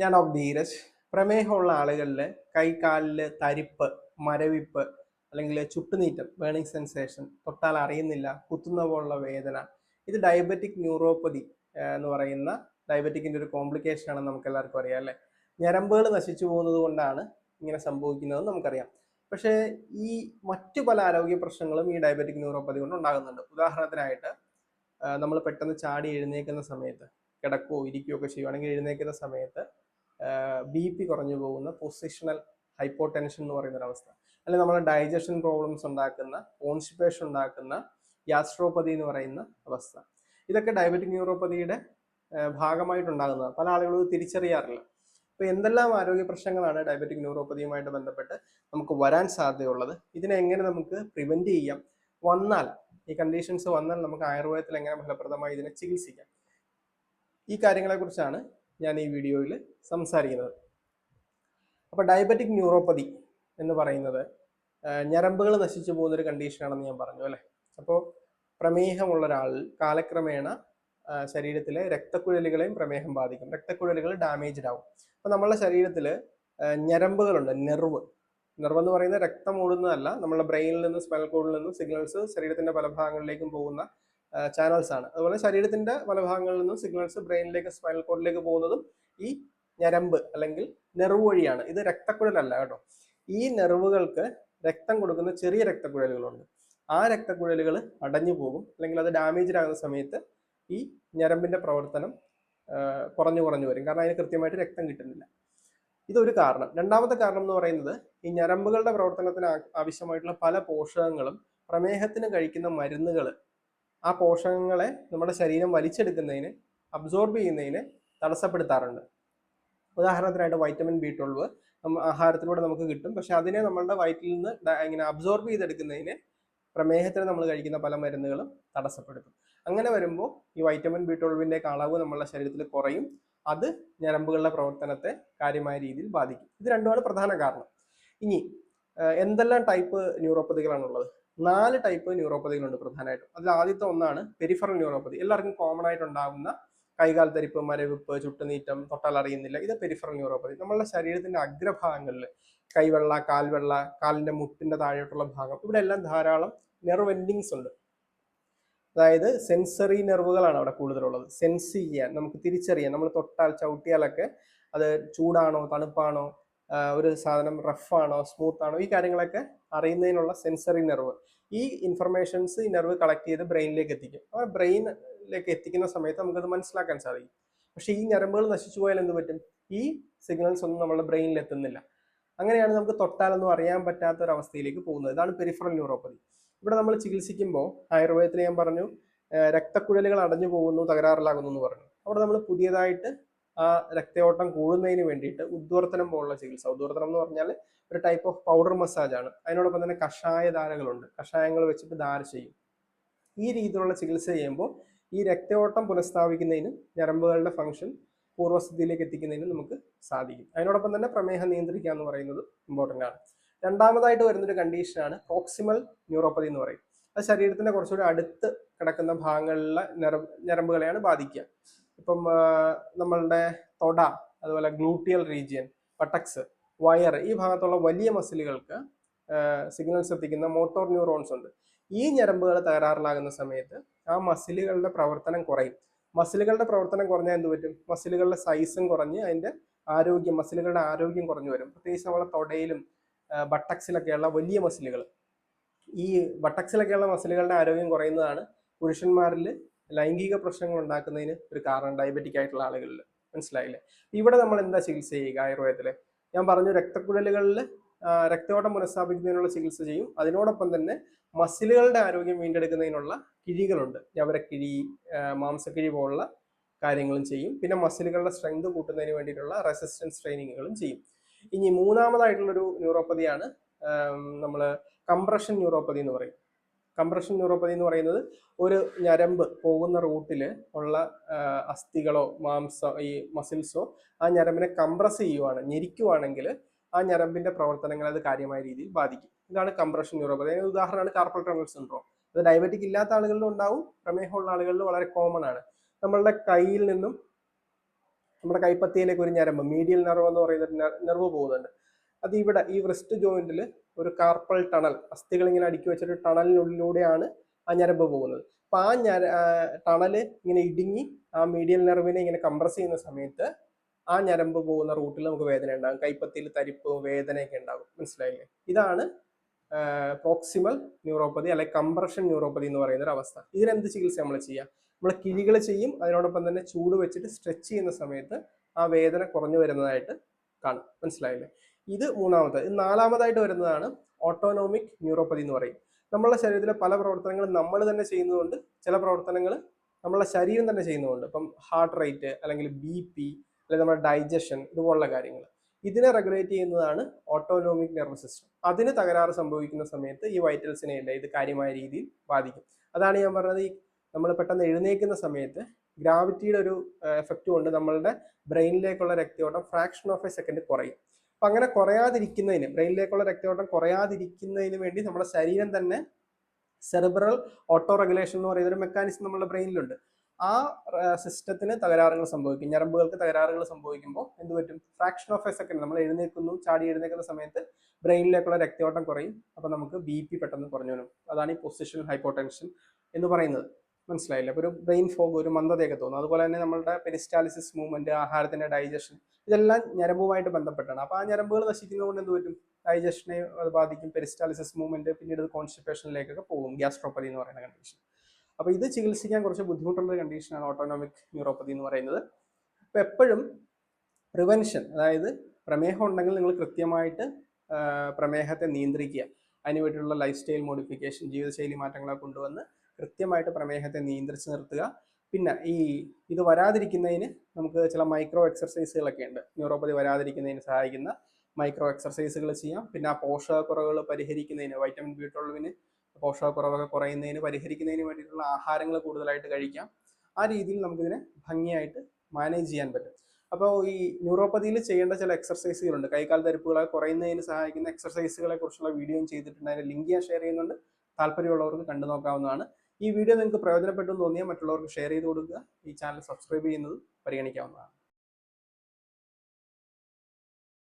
ഞാൻ ഡോക്ടർ ധീരജ്. പ്രമേഹമുള്ള ആളുകളിൽ കൈകാലിൽ തരിപ്പ് മരവിപ്പ് അല്ലെങ്കിൽ ചുട്ടുനീറ്റം ബേണിംഗ് സെൻസേഷൻ തൊട്ടാൽ അറിയുന്നില്ല കുത്തുന്ന പോലുള്ള വേദന. ഇത് ഡയബറ്റിക് ന്യൂറോപ്പതി എന്ന് പറയുന്ന ഡയബറ്റിക്കിന്റെ ഒരു കോംപ്ലിക്കേഷൻ ആണെന്ന് നമുക്ക് എല്ലാവർക്കും അറിയാം അല്ലേ? ഞരമ്പുകൾ നശിച്ചു പോകുന്നത് കൊണ്ടാണ് ഇങ്ങനെ സംഭവിക്കുന്നതെന്ന് നമുക്കറിയാം. പക്ഷേ ഈ മറ്റു പല ആരോഗ്യ പ്രശ്നങ്ങളും ഈ ഡയബറ്റിക് ന്യൂറോപ്പതി കൊണ്ട് ഉണ്ടാകുന്നുണ്ട്. ഉദാഹരണത്തിനായിട്ട് നമ്മൾ പെട്ടെന്ന് ചാടി എഴുന്നേക്കുന്ന സമയത്ത് കിടക്കുകയോ ഇരിക്കുകയോ ഒക്കെ ചെയ്യുവാണെങ്കിൽ എഴുന്നേക്കുന്ന സമയത്ത് ബി പി കുറഞ്ഞു പോകുന്ന പൊസിഷണൽ ഹൈപ്പോ ടെൻഷൻ എന്ന് പറയുന്ന ഒരു അവസ്ഥ അല്ലെങ്കിൽ നമ്മുടെ ഡൈജഷൻ പ്രോബ്ലംസ് ഉണ്ടാക്കുന്ന കോൺസ്റ്റിപ്പേഷൻ ഉണ്ടാക്കുന്ന യാസ്ട്രോപ്പതി എന്ന് പറയുന്ന അവസ്ഥ. ഇതൊക്കെ ഡയബറ്റിക് ന്യൂറോപ്പതിയുടെ ഭാഗമായിട്ടുണ്ടാകുന്നത്. പല ആളുകളും തിരിച്ചറിയാറില്ല. അപ്പോൾ എന്തെല്ലാം ആരോഗ്യ പ്രശ്നങ്ങളാണ് ഡയബറ്റിക് ന്യൂറോപ്പതിയുമായിട്ട് ബന്ധപ്പെട്ട് നമുക്ക് വരാൻ സാധ്യതയുള്ളത്? ഇതിനെ എങ്ങനെ നമുക്ക് പ്രിവെന്റ് ചെയ്യാം? വന്നാൽ ഈ കണ്ടീഷൻസ് വന്നാൽ നമുക്ക് ആയുർവേദത്തിൽ എങ്ങനെ ഫലപ്രദമായി ഇതിനെ ചികിത്സിക്കാം? ഈ കാര്യങ്ങളെക്കുറിച്ചാണ് ഞാൻ ഈ വീഡിയോയിൽ സംസാരിക്കുന്നത്. അപ്പോൾ ഡയബറ്റിക് ന്യൂറോപ്പതി എന്ന് പറയുന്നത് ഞരമ്പുകൾ നശിച്ചു പോകുന്നൊരു കണ്ടീഷനാണെന്ന് ഞാൻ പറഞ്ഞു അല്ലേ? അപ്പോൾ പ്രമേഹമുള്ള ഒരാൾ കാലക്രമേണ ശരീരത്തിലെ രക്തക്കുഴലുകളെയും പ്രമേഹം ബാധിക്കും. രക്തക്കുഴലുകൾ ഡാമേജ്ഡ് ആവും. അപ്പോൾ നമ്മളുടെ ശരീരത്തിൽ ഞരമ്പുകളുണ്ട് നെർവ്. നെർവ് എന്ന് പറയുന്നത് രക്തം ഓടുന്നതല്ല നമ്മുടെ ബ്രെയിനിൽ നിന്ന് സ്മെൽ കോഡിൽ നിന്ന് സിഗ്നൽസ് ശരീരത്തിന്റെ പല ഭാഗങ്ങളിലേക്കും പോകുന്ന ചാനൽസ് ആണ്. അതുപോലെ ശരീരത്തിന്റെ പല ഭാഗങ്ങളിൽ നിന്നും സിഗ്നൽസ് ബ്രെയിനിലേക്ക് സ്പൈനൽ കോഡിലേക്ക് പോകുന്നതും ഈ ഞരമ്പ് അല്ലെങ്കിൽ നെർവ് വഴിയാണ്. ഇത് രക്തക്കുഴലല്ല കേട്ടോ. ഈ നെർവുകൾക്ക് രക്തം കൊടുക്കുന്ന ചെറിയ രക്തക്കുഴലുകളുണ്ട്. ആ രക്തക്കുഴലുകൾ അടഞ്ഞു പോകും. അല്ലെങ്കിൽ അത് ഡാമേജ് ആകുന്ന സമയത്ത് ഈ ഞരമ്പിന്റെ പ്രവർത്തനം കുറഞ്ഞു കുറഞ്ഞു വരും. കാരണം അതിന് കൃത്യമായിട്ട് രക്തം കിട്ടുന്നില്ല. ഇതൊരു കാരണം. രണ്ടാമത്തെ കാരണം എന്ന് പറയുന്നത് ഈ ഞരമ്പുകളുടെ പ്രവർത്തനത്തിന് ആവശ്യമായിട്ടുള്ള പല പോഷകങ്ങളും പ്രമേഹത്തിന് കഴിക്കുന്ന മരുന്നുകൾ ആ പോഷകങ്ങളെ നമ്മുടെ ശരീരം വലിച്ചെടുക്കുന്നതിന് അബ്സോർബ് ചെയ്യുന്നതിന് തടസ്സപ്പെടുത്താറുണ്ട്. ഉദാഹരണത്തിനായിട്ട് വൈറ്റമിൻ ബി ട്വൽവ് ആഹാരത്തിലൂടെ നമുക്ക് കിട്ടും. പക്ഷെ അതിനെ നമ്മളുടെ വയറ്റിൽ നിന്ന് ഇങ്ങനെ അബ്സോർബ് ചെയ്തെടുക്കുന്നതിന് പ്രമേഹത്തിന് നമ്മൾ കഴിക്കുന്ന പല മരുന്നുകളും തടസ്സപ്പെടുത്തും. അങ്ങനെ വരുമ്പോൾ ഈ വൈറ്റമിൻ ബി ട്വൽവിന്റെ അളവ് നമ്മളുടെ ശരീരത്തിൽ കുറയും. അത് ഞരമ്പുകളുടെ പ്രവർത്തനത്തെ കാര്യമായ രീതിയിൽ ബാധിക്കും. ഇത് രണ്ടുമാണ് പ്രധാന കാരണം. ഇനി എന്തെല്ലാം ടൈപ്പ് ന്യൂറോപ്പതികളാണുള്ളത്? നാല് ടൈപ്പ് ന്യൂറോപ്പതികളുണ്ട് പ്രധാനമായിട്ടും. അതിൽ ആദ്യത്തെ ഒന്നാണ് പെരിഫറൽ ന്യൂറോപ്പതി എല്ലാവർക്കും കോമൺ ആയിട്ട് ഉണ്ടാകുന്ന കൈകാൽ തരിപ്പ് മരവിപ്പ് ചുട്ടുനീറ്റം തൊട്ടാൽ അറിയുന്നില്ല. ഇത് പെരിഫറൽ ന്യൂറോപ്പതി നമ്മളുടെ ശരീരത്തിന്റെ അഗ്രഭാഗങ്ങളിൽ കൈവെള്ള കാൽവെള്ള കാലിന്റെ മുട്ടിന്റെ താഴോട്ടുള്ള ഭാഗം ഇവിടെ എല്ലാം ധാരാളം നെർവ് എൻഡിങ്സ് ഉണ്ട്. അതായത് സെൻസറി നെർവുകളാണ് അവിടെ കൂടുതലുള്ളത്. സെൻസ് ചെയ്യാൻ നമുക്ക് തിരിച്ചറിയാൻ നമ്മൾ തൊട്ടാൽ ചവിട്ടിയാലൊക്കെ അത് ചൂടാണോ തണുപ്പാണോ ഒരു സാധനം റഫാണോ സ്മൂത്ത് ആണോ ഈ കാര്യങ്ങളൊക്കെ അറിയുന്നതിനുള്ള സെൻസറി നെർവ്. ഈ ഇൻഫർമേഷൻസ് ഈ നെർവ് കളക്ട് ചെയ്ത് ബ്രെയിനിലേക്ക് എത്തിക്കും. ആ ബ്രെയിനിലേക്ക് എത്തിക്കുന്ന സമയത്ത് നമുക്കത് മനസ്സിലാക്കാൻ സാധിക്കും. പക്ഷെ ഈ ഞരമ്പുകൾ നശിച്ചു പോയാൽ എന്ത് പറ്റും? ഈ സിഗ്നൽസ് ഒന്നും നമ്മുടെ ബ്രെയിനിൽ എത്തുന്നില്ല. അങ്ങനെയാണ് നമുക്ക് തൊട്ടാലൊന്നും അറിയാൻ പറ്റാത്ത ഒരു അവസ്ഥയിലേക്ക് പോകുന്നത്. ഇതാണ് പെരിഫറൽ ന്യൂറോപ്പതി. ഇവിടെ നമ്മൾ ചികിത്സിക്കുമ്പോൾ ആയുർവേദത്തിൽ ഞാൻ പറഞ്ഞു രക്തക്കുഴലുകൾ അടഞ്ഞു പോകുന്നു തകരാറിലാകുന്നു എന്ന് പറഞ്ഞു. അവിടെ നമ്മൾ പുതിയതായിട്ട് ആ രക്തയോട്ടം കൂടുന്നതിന് വേണ്ടിയിട്ട് ഉദ്വർത്തനം പോലുള്ള ചികിത്സ. ഉദ്വർത്തനം എന്ന് പറഞ്ഞാൽ ഒരു ടൈപ്പ് ഓഫ് പൗഡർ മസാജ് ആണ്. അതിനോടൊപ്പം തന്നെ കഷായ ധാരകളുണ്ട്. കഷായങ്ങൾ വെച്ചിട്ട് ധാര ചെയ്യും. ഈ രീതിയിലുള്ള ചികിത്സ ചെയ്യുമ്പോൾ ഈ രക്തയോട്ടം പുനഃസ്ഥാപിക്കുന്നതിനും ഞരമ്പുകളുടെ ഫംഗ്ഷൻ പൂർവസ്ഥിതിയിലേക്ക് എത്തിക്കുന്നതിനും നമുക്ക് സാധിക്കും. അതിനോടൊപ്പം തന്നെ പ്രമേഹം നിയന്ത്രിക്കുക എന്ന് പറയുന്നത് ഇമ്പോർട്ടന്റ് ആണ്. രണ്ടാമതായിട്ട് വരുന്നൊരു കണ്ടീഷനാണ് പ്രോക്സിമൽ ന്യൂറോപ്പതി എന്ന് പറയും. അത് ശരീരത്തിന്റെ കുറച്ചുകൂടി അടുത്ത് കിടക്കുന്ന ഭാഗങ്ങളിലെ ഞരമ്പുകളെയാണ് ബാധിക്കുക. ഇപ്പം നമ്മളുടെ തൊട അതുപോലെ ഗ്ലൂട്ടിയൽ റീജിയൻ പട്ടക്സ് വയർ ഈ ഭാഗത്തുള്ള വലിയ മസിലുകൾക്ക് സിഗ്നൽസ് എത്തിക്കുന്ന മോട്ടോർ ന്യൂറോൺസ് ഉണ്ട്. ഈ ഞരമ്പുകൾ തകരാറിലാകുന്ന സമയത്ത് ആ മസിലുകളുടെ പ്രവർത്തനം കുറയും. മസിലുകളുടെ പ്രവർത്തനം കുറഞ്ഞാൽ എന്ത് പറ്റും? മസിലുകളുടെ സൈസും കുറഞ്ഞ് അതിന്റെ ആരോഗ്യം മസിലുകളുടെ ആരോഗ്യം കുറഞ്ഞു വരും. പ്രത്യേകിച്ച് നമ്മളെ തൊടയിലും ബട്ടക്സിലൊക്കെയുള്ള വലിയ മസിലുകൾ ഈ ബട്ടക്സിലൊക്കെയുള്ള മസിലുകളുടെ ആരോഗ്യം കുറയുന്നതാണ് പുരുഷന്മാരിൽ ലൈംഗിക പ്രശ്നങ്ങൾ ഉണ്ടാക്കുന്നതിന് ഒരു കാരണം ഡയബറ്റിക് ആയിട്ടുള്ള ആളുകളിൽ മനസ്സിലായില്ലേ? ഇവിടെ നമ്മൾ എന്താ ചികിത്സ ചെയ്യുക ആയുർവേദത്തിൽ ഞാൻ പറഞ്ഞു രക്തക്കുഴലുകളിൽ രക്തയോട്ടം പുനഃസ്ഥാപിക്കുന്നതിനുള്ള ചികിത്സ ചെയ്യും. അതിനോടൊപ്പം തന്നെ മസിലുകളുടെ ആരോഗ്യം വീണ്ടെടുക്കുന്നതിനുള്ള കിഴികളുണ്ട്. ഞവരക്കിഴി മാംസക്കിഴി പോലുള്ള കാര്യങ്ങളും ചെയ്യും. പിന്നെ മസിലുകളുടെ സ്ട്രെങ്ത് കൂട്ടുന്നതിന് വേണ്ടിയിട്ടുള്ള റെസിസ്റ്റൻസ് ട്രെയിനിങ്ങുകളും ചെയ്യും. ഇനി മൂന്നാമതായിട്ടുള്ളൊരു ന്യൂറോപ്പതിയാണ് നമ്മൾ കംപ്രഷൻ ന്യൂറോപ്പതി എന്ന് പറയും. കംപ്രഷൻ ന്യൂറോപ്പതി എന്ന് പറയുന്നത് ഒരു ഞരമ്പ് പോകുന്ന റൂട്ടിൽ ഉള്ള അസ്ഥികളോ മാംസ ഈ മസിൽസോ ആ ഞരമ്പിനെ കംപ്രസ് ചെയ്യുവാണ് ഞെരിക്കുവാണെങ്കിൽ ആ ഞരമ്പിന്റെ പ്രവർത്തനങ്ങളെ അത് കാര്യമായ രീതിയിൽ ബാധിക്കും. ഇതാണ് കംപ്രഷൻ ന്യൂറോപ്പതി. അതിന് ഉദാഹരണമാണ് കാർപ്പൽ ടണൽ സിൻഡ്രോം. അത് ഡയബറ്റിക് ഇല്ലാത്ത ആളുകളിലും ഉണ്ടാവും പ്രമേഹമുള്ള ആളുകളിൽ വളരെ കോമൺ ആണ്. നമ്മളുടെ കയ്യിൽ നിന്നും നമ്മുടെ കൈപ്പത്തിയിലേക്ക് ഒരു ഞരമ്പ് മീഡിയൽ നെർവ് എന്ന് പറയുന്ന നെർവ് പോകുന്നുണ്ട്. അത് ഇവിടെ ഈ റിസ്റ്റ് ജോയിന്റിൽ ഒരു കാർപ്പൽ ടണൽ അസ്ഥികൾ ഇങ്ങനെ അടുക്കി വെച്ചൊരു ടണലിനുള്ളിലൂടെയാണ് ആ ഞരമ്പ് പോകുന്നത്. അപ്പൊ ആ ഞര ടണൽ ഇങ്ങനെ ഇടുങ്ങി ആ മീഡിയൽ നെർവിനെ ഇങ്ങനെ കംപ്രസ് ചെയ്യുന്ന സമയത്ത് ആ ഞരമ്പ് പോകുന്ന റൂട്ടിൽ നമുക്ക് വേദന ഉണ്ടാകും. കൈപ്പത്തിയിൽ തരിപ്പ് വേദനയൊക്കെ ഉണ്ടാകും. മനസ്സിലായില്ലേ? ഇതാണ് പ്രോക്സിമൽ ന്യൂറോപ്പതി അല്ലെ കംപ്രഷൻ ന്യൂറോപ്പതി എന്ന് പറയുന്ന ഒരു അവസ്ഥ. ഇതിനെന്ത് ചികിത്സ നമ്മൾ ചെയ്യാം? നമ്മൾ കിഴികൾ ചെയ്യും അതിനോടൊപ്പം തന്നെ ചൂട് വെച്ചിട്ട് സ്ട്രെച്ച് ചെയ്യുന്ന സമയത്ത് ആ വേദന കുറഞ്ഞു വരുന്നതായിട്ട് കാണും. മനസ്സിലായില്ലേ? ഇത് മൂന്നാമത്തെ ഇത് നാലാമതായിട്ട് വരുന്നതാണ് ഓട്ടോണോമിക് ന്യൂറോപ്പതി എന്ന് പറയും. നമ്മളെ ശരീരത്തിലെ പല പ്രവർത്തനങ്ങളും നമ്മൾ തന്നെ ചെയ്യുന്നതുകൊണ്ട് ചില പ്രവർത്തനങ്ങൾ നമ്മളെ ശരീരം തന്നെ ചെയ്യുന്നതുകൊണ്ട് ഇപ്പം ഹാർട്ട് റേറ്റ് അല്ലെങ്കിൽ ബി പി അല്ലെങ്കിൽ നമ്മുടെ ഡൈജഷൻ ഇതുപോലുള്ള കാര്യങ്ങൾ. ഇതിനെ റെഗുലേറ്റ് ചെയ്യുന്നതാണ് ഓട്ടോണോമിക് നെർവസ് സിസ്റ്റം അതിന് തകരാറ് സംഭവിക്കുന്ന സമയത്ത് ഈ വൈറ്റൽസിനെ ഇല്ല ഇത് കാര്യമായ രീതിയിൽ ബാധിക്കും. അതാണ് ഞാൻ പറഞ്ഞത് ഈ നമ്മൾ പെട്ടെന്ന് എഴുന്നേക്കുന്ന സമയത്ത് ഗ്രാവിറ്റിയുടെ ഒരു എഫക്റ്റ് കൊണ്ട് നമ്മളുടെ ബ്രെയിനിലേക്കുള്ള രക്തയോട്ടം ഫ്രാക്ഷൻ ഓഫ് എ സെക്കൻഡ് കുറയും. അപ്പൊ അങ്ങനെ കുറയാതിരിക്കുന്നതിന് ബ്രെയിനിലേക്കുള്ള രക്തയോട്ടം കുറയാതിരിക്കുന്നതിന് വേണ്ടി നമ്മുടെ ശരീരം തന്നെ സെറിബ്രൽ ഓട്ടോ റെഗുലേഷൻ എന്ന് പറയുന്ന ഒരു മെക്കാനിസം നമ്മുടെ ബ്രെയിനിലുണ്ട്. ആ സിസ്റ്റത്തിന് തകരാറുകൾ സംഭവിക്കും. ഞരമ്പുകൾക്ക് തകരാറുകൾ സംഭവിക്കുമ്പോൾ എന്ത് പറ്റും? ഫ്രാക്ഷൻ ഓഫ് എ സെക്കൻഡ് നമ്മൾ എഴുന്നേൽക്കുന്നു ചാടി എഴുന്നേൽക്കുന്ന സമയത്ത് ബ്രെയിനിലേക്കുള്ള രക്തയോട്ടം കുറയും. അപ്പോൾ നമുക്ക് ബി പി പെട്ടെന്ന് കുറഞ്ഞു വരും. അതാണ് ഈ പൊസിഷണൽ ഹൈപ്പോടെൻഷൻ എന്ന് പറയുന്നത്. മനസ്സിലായില്ല. ഒരു ബ്രെയിൻ ഫോഗ് ഒരു മന്ദതയൊക്കെ തോന്നും. അതുപോലെ തന്നെ നമ്മളുടെ പെരിസ്റ്റാലിസിസ് മൂവ്മെന്റ് ആഹാരത്തിന്റെ ഡൈജഷൻ ഇതെല്ലാം ഞരമ്പുമായിട്ട് ബന്ധപ്പെട്ടാണ്. അപ്പോൾ ആ ഞരമ്പുകൾ നശിക്കുന്നതുകൊണ്ട് എന്ത് പറ്റും? ഡൈജഷനെ അത് ബാധിക്കും. പെരിസ്റ്റാലിസിസ് മൂവ്മെന്റ് പിന്നീട് കോൺസ്റ്റിപ്പേഷനിലേക്കൊക്കെ പോകും. ഗ്യാസ്ട്രോപ്പതി എന്ന് പറയുന്ന കണ്ടീഷൻ അപ്പോൾ ഇത് ചികിത്സിക്കാൻ കുറച്ച് ബുദ്ധിമുട്ടുള്ള കണ്ടീഷനാണ് ഓട്ടോണോമിക് ന്യൂറോപ്പതി എന്ന് പറയുന്നത്. അപ്പോൾ എപ്പോഴും പ്രിവെൻഷൻ അതായത് പ്രമേഹം ഉണ്ടെങ്കിൽ നിങ്ങൾ കൃത്യമായിട്ട് പ്രമേഹത്തെ നിയന്ത്രിക്കുക. അതിന് ലൈഫ് സ്റ്റൈൽ മോഡിഫിക്കേഷൻ ജീവിതശൈലി മാറ്റങ്ങളൊക്കെ കൊണ്ടുവന്ന് കൃത്യമായിട്ട് പ്രമേഹത്തെ നിയന്ത്രിച്ച് നിർത്തുക. പിന്നെ ഈ ഇത് വരാതിരിക്കുന്നതിന് നമുക്ക് ചില മൈക്രോ എക്സർസൈസുകളൊക്കെ ഉണ്ട്. ന്യൂറോപ്പതി വരാതിരിക്കുന്നതിന് സഹായിക്കുന്ന മൈക്രോ എക്സർസൈസുകൾ ചെയ്യാം. പിന്നെ ആ പോഷകക്കുറവുകൾ പരിഹരിക്കുന്നതിന് വൈറ്റമിൻ ബി ട്വൽവിന് പോഷകക്കുറവൊക്കെ കുറയുന്നതിന് പരിഹരിക്കുന്നതിന് വേണ്ടിയിട്ടുള്ള ആഹാരങ്ങൾ കൂടുതലായിട്ട് കഴിക്കാം. ആ രീതിയിൽ നമുക്കിതിനെ ഭംഗിയായിട്ട് മാനേജ് ചെയ്യാൻ പറ്റും. അപ്പോൾ ഈ ന്യൂറോപ്പതിയിൽ ചെയ്യേണ്ട ചില എക്സർസൈസുകളുണ്ട് കൈകാൽ തരിപ്പുകളെ കുറയുന്നതിന് സഹായിക്കുന്ന എക്സർസൈസുകളെ കുറിച്ചുള്ള വീഡിയോയും ചെയ്തിട്ടുണ്ട്. അതിന്റെ ലിങ്ക് ഞാൻ ഷെയർ ചെയ്യുന്നുണ്ട്. താല്പര്യമുള്ളവർക്ക് കണ്ടു നോക്കാവുന്നതാണ് ഈ വീഡിയോ നിങ്ങൾക്ക് പ്രയോജനപ്പെട്ടു തോന്നിയാൽ മറ്റുള്ളവർക്ക് ഷെയർ ചെയ്ത് കൊടുക്കുക. ഈ ചാനൽ സബ്സ്ക്രൈബ് ചെയ്യുന്നത് പരിഗണിക്കാവുന്നതാണ്.